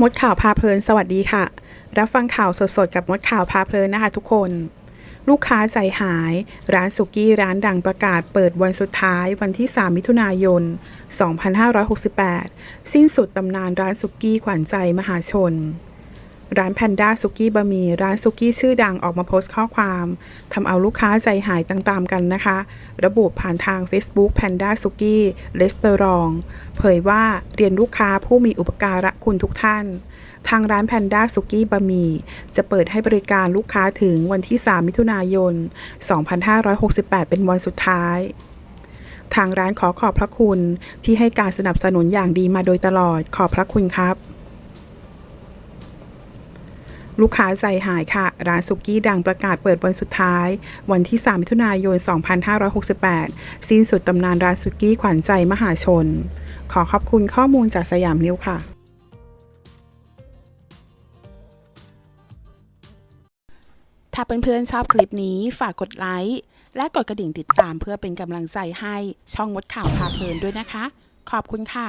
มดข่าวพาเพลินสวัสดีค่ะ รับฟังข่าวสดๆ กับมดข่าวพาเพลินนะคะทุกคน ลูกค้าใจหาย ร้านสุกี้ร้านดังประกาศเปิดวันสุดท้ายวันที่ 3 มิถุนายน 2568 สิ้นสุดตำนานร้านสุกี้ขวัญใจมหาชน ร้านแพนด้าสุกี้บะหมี่ร้านสุกี้ชื่อดังออกมาโพสต์ข้อความทำเอาลูกค้าใจหายตามๆกันนะคะ ระบุผ่านทาง Facebook Panda s u k i r e s t a u r a n t เผยว่าเรียนลูกค้าผู้มีอุปการะคุณทุกท่าน ทางร้านแพนด้าสุกี้บะหมี่จะเปิดให้บริการลูกค้าถึงวันที่ 3 มิถุนายน 2568 เป็นวันสุดท้ายทางร้านขอขอบพระคุณที่ให้การสนับสนุนอย่างดีมาโดยตลอดขอบพระคุณครับ ลูกค้าใจหายค่ะ ร้านสุกี้ดังประกาศเปิดวันสุดท้าย วันที่ 3 มิถุนายน 2568 สิ้นสุดตำนานร้านสุกี้ขวัญใจมหาชน ขอขอบคุณข้อมูลจากสยามนิวค่ะถ้าเพื่อนๆชอบคลิปนี้ฝากกดไลค์ และกดกระดิ่งติดตามเพื่อเป็นกำลังใจให้ช่องมดข่าวพาเพลินด้วยนะคะ ขอบคุณค่ะ